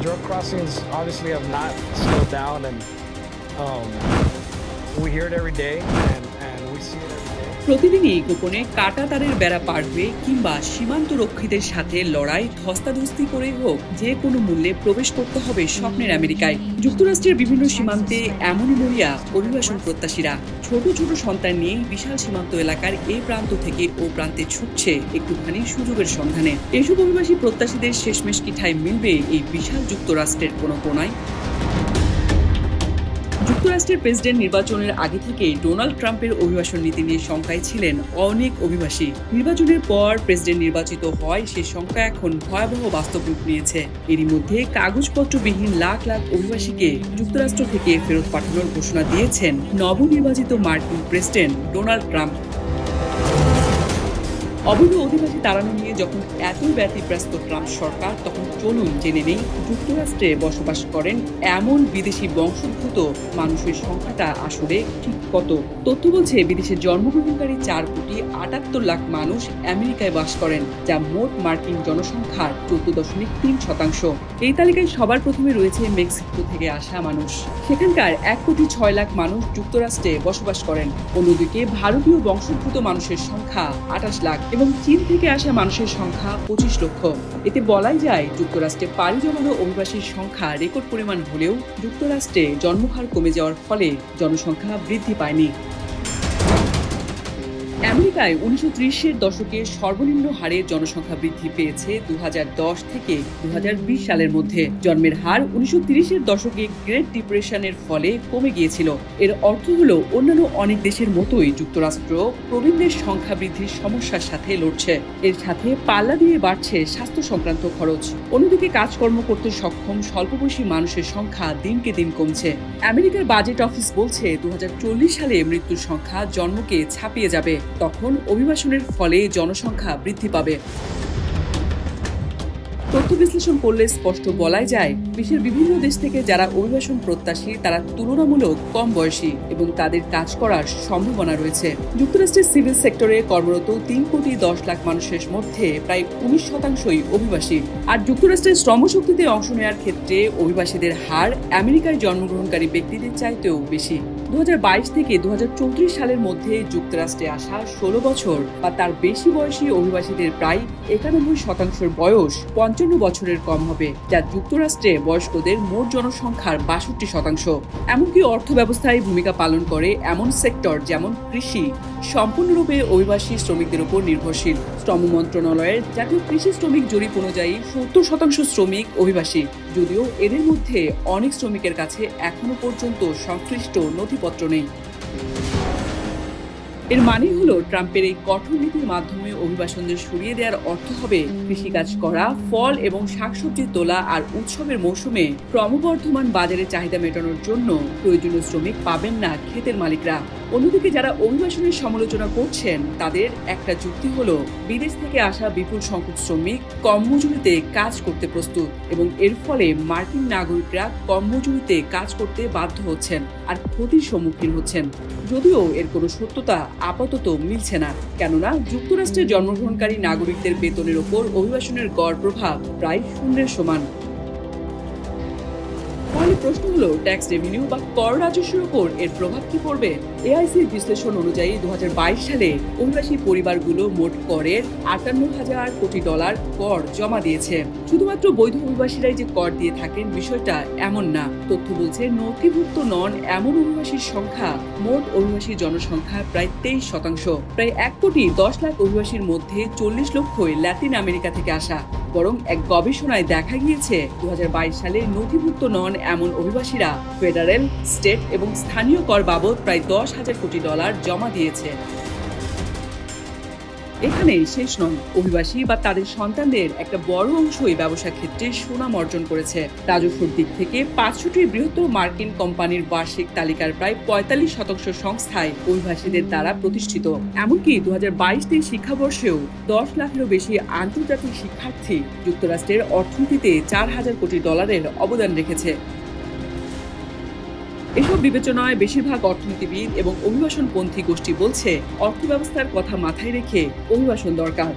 drug crossings obviously have not slowed down, and um, we hear it every day, and, প্রতিদিনই গোপনে কাটা তারের বেড়া পার হয়ে কিংবা সীমান্ত রক্ষীদের সাথে লড়াই, ধস্তাধস্তি করে হোক, যে কোনো মূল্যে প্রবেশ করতে হবে স্বপ্নের আমেরিকায়। যুক্তরাষ্ট্রের বিভিন্ন সীমান্তে এমনই মরিয়া অভিবাসন প্রত্যাশীরা। ছোট ছোট সন্তান নিয়ে বিশাল সীমান্ত এলাকার এই প্রান্ত থেকে ও প্রান্তে ছুটছে একটুখানি সুযোগের সন্ধানে। এসব অভিবাসী প্রত্যাশীদের শেষমেশ কি ঠাঁই মিলবে এই বিশাল যুক্তরাষ্ট্রের কোনো কোনায় যুক্তরাষ্ট্রের প্রেসিডেন্ট নির্বাচনের আগে থেকে ডোনাল্ড ট্রাম্পের অভিবাসন নীতি নিয়ে শঙ্কায় ছিলেন অনেক অভিবাসী। নির্বাচনের পর প্রেসিডেন্ট নির্বাচিত হয় সে শঙ্কা এখন ভয়াবহ বাস্তব রূপ নিয়েছে। এরই মধ্যে কাগজপত্রবিহীন লাখ লাখ অভিবাসীকে যুক্তরাষ্ট্র থেকে ফেরত পাঠানোর ঘোষণা দিয়েছেন নবনির্বাচিত মার্কিন প্রেসিডেন্ট ডোনাল্ড ট্রাম্প। অবৈধ অধিবাসী তাড়ানো নিয়ে যখন এত ব্যতিব্যস্ত ট্রাম্প সরকার, তখন চলুন জেনে নেই যুক্তরাষ্ট্রে বসবাস করেন এমন বিদেশি বংশোদ্ভূত মানুষের সংখ্যাটা আসলে ঠিক কত? তথ্য বলছে, বিদেশে জন্মগ্রহণকারী চার কোটি আটাত্তর লাখ মানুষ আমেরিকায় বাস করেন, যা মোট মার্কিন জনসংখ্যার চোদ্দ দশমিক তিন শতাংশ। এই তালিকায় সবার প্রথমে রয়েছে মেক্সিকো থেকে আসা মানুষ। সেখানকার এক কোটি ছয় লাখ মানুষ যুক্তরাষ্ট্রে বসবাস করেন। অন্যদিকে ভারতীয় বংশোদ্ভূত মানুষের সংখ্যা আঠাশ লাখ। এবং চীন থেকে আসা মানুষের সংখ্যা পঁচিশ লক্ষ। এতে বলাই যায়, যুক্তরাষ্ট্রে পাড়ি জমানো অভিবাসীর সংখ্যা রেকর্ড পরিমাণ হলেও যুক্তরাষ্ট্রে জন্মহার কমে যাওয়ার ফলে জনসংখ্যা বৃদ্ধি পায়নি। আমেরিকায় উনিশশো ত্রিশের দশকে সর্বনিম্ন হারে জনসংখ্যা বৃদ্ধি পেয়েছে দু হাজার দশ থেকে দু হাজার বিশ সালের মধ্যে। জন্মের হার উনিশশো তিরিশের দশকে গ্রেট ডিপ্রেশনের ফলে কমে গিয়েছিল। এর অর্থ হলো অন্যান্য অনেক দেশের মতোই যুক্তরাষ্ট্র প্রবীণদের সংখ্যা বৃদ্ধির সমস্যার সাথে লড়ছে। এর সাথে পাল্লা দিয়ে বাড়ছে স্বাস্থ্য সংক্রান্ত খরচ। অন্যদিকে কাজকর্ম করতে সক্ষম স্বল্পবয়সী মানুষের সংখ্যা দিনকে দিন কমছে। আমেরিকার বাজেট অফিস বলছে দু হাজার চল্লিশ সালে মৃত্যুর সংখ্যা জন্মকে ছাপিয়ে যাবে। তখন অভিবাসনের ফলে জনসংখ্যা বৃদ্ধি পাবে। তথ্য বিশ্লেষণ করলে স্পষ্ট বলাই যায়, বিশ্বের বিভিন্ন দেশ থেকে যারা অভিবাসন প্রত্যাশী, তারা তুলনামূলক কম বয়সী এবং তাদের কাজ করার সম্ভাবনা রয়েছে। যুক্তরাষ্ট্রের সিভিল সেক্টরে কর্মরত তিন কোটি দশ লাখ মানুষের মধ্যে প্রায় উনিশ শতাংশই অভিবাসী। আর যুক্তরাষ্ট্রের শ্রমশক্তিতে অংশ নেওয়ার ক্ষেত্রে অভিবাসীদের হার আমেরিকায় জন্মগ্রহণকারী ব্যক্তিদের চাইতেও বেশি। দু হাজার বাইশ থেকে দু হাজার চব্বিশ সালের মধ্যে যুক্তরাষ্ট্রে আসা ষোলো বছর বা তার বেশি বয়সী অভিবাসীদের প্রায় একানব্বই শতাংশের বয়স পঞ্চান্ন বছরের কম হবে, যা যুক্তরাষ্ট্রে বয়স্কদের মোট জনসংখ্যার বাষট্টি শতাংশ। এমনকি অর্থ ব্যবস্থায় ভূমিকা পালন করে এমন সেক্টর যেমন কৃষি, সম্পূর্ণরূপে অভিবাসী শ্রমিকদের উপর নির্ভরশীল। শ্রম মন্ত্রণালয়ের জাতীয় কৃষি শ্রমিক জরিপ অনুযায়ী সত্তর শতাংশ শ্রমিক অভিবাসী, যদিও এদের মধ্যে অনেক শ্রমিকের কাছে এখনও পর্যন্ত সংশ্লিষ্ট নথিপত্র নেই। এর মানে হলো, ট্রাম্পের এই কঠোর নীতির মাধ্যমে অভিবাসনদের সরিয়ে দেওয়ার অর্থ হবে কৃষিকাজ করা, ফল এবং শাকসবজি তোলা আর উৎসবের মৌসুমে ক্রমবর্ধমান বাজারে চাহিদা মেটানোর জন্য প্রয়োজনীয় শ্রমিক পাবেন না ক্ষেতের মালিকরা। অন্যদিকে যারা অভিবাসনের সমালোচনা করছেন, তাদের একটা যুক্তি হলো, বিদেশ থেকে আসা বিপুল সংখ্যক শ্রমিক কম মজুরিতে কাজ করতে প্রস্তুত এবং এর ফলে মার্কিন নাগরিকরা কম মজুরিতে কাজ করতে বাধ্য হচ্ছেন আর ক্ষতির সম্মুখীন হচ্ছেন। যদিও এর কোনো সত্যতা আপাতত মিলছে না, কেননা যুক্তরাষ্ট্রের জন্মগ্রহণকারী নাগরিকদের বেতনের ওপর অভিবাসনের গড় প্রভাব প্রায় শূন্যের সমান। তাহলে প্রশ্ন হলো, ট্যাক্স রেভিনিউ বা কর রাজস্বের উপর এর প্রভাব কি পড়বে? এআইসির বিশ্লেষণ অনুযায়ী দু হাজার বাইশ সালে অভিবাসী পরিবারগুলো মোট করের আটান্ন হাজার কোটি ডলার কর জমা দিয়েছে। শুধুমাত্র বৈধ অভিবাসীরাই যে কর দিয়ে থাকেন বিষয়টা এমন না। তথ্য বলছে, নথিভুক্ত নন এমন অভিবাসীর সংখ্যা, মোট অভিবাসী জনসংখ্যা প্রায় তেইশ শতাংশ। প্রায় এক কোটি দশ লাখ অভিবাসীর মধ্যে চল্লিশ লক্ষই ল্যাটিন আমেরিকা থেকে আসা। বরং এক গবেষণায় দেখা গিয়েছে দু হাজার বাইশ সালে নথিভুক্ত নন এমন অভিবাসীরা ফেডারেল, স্টেট এবং স্থানীয় কর বাবদ প্রায় দশ হাজার কোটি ডলার জমা দিয়েছে। এখানে শেষ নয়। অভিবাসী বা তাদের সন্তানদের একটা বড় অংশই ব্যবসা ক্ষেত্রে সুনাম অর্জন করেছে। রাজস্বর দিক থেকে পাঁচশোটি বৃহত্তর মার্কিন কোম্পানির বার্ষিক তালিকার প্রায় পঁয়তাল্লিশ শতাংশ সংস্থায় অভিবাসীদের দ্বারা প্রতিষ্ঠিত। এমনকি দু হাজার বাইশ তেইশ শিক্ষাবর্ষেও দশ লাখেরও বেশি আন্তর্জাতিক শিক্ষার্থী যুক্তরাষ্ট্রের অর্থনীতিতে চার হাজার কোটি ডলারের অবদান রেখেছে। বিবেচনায় বেশিরভাগ অর্থনীতিবিদ এবং অভিবাসনপন্থী গোষ্ঠী বলছে অর্থব্যবস্থার কথা মাথায় রেখে অভিবাসন দরকার।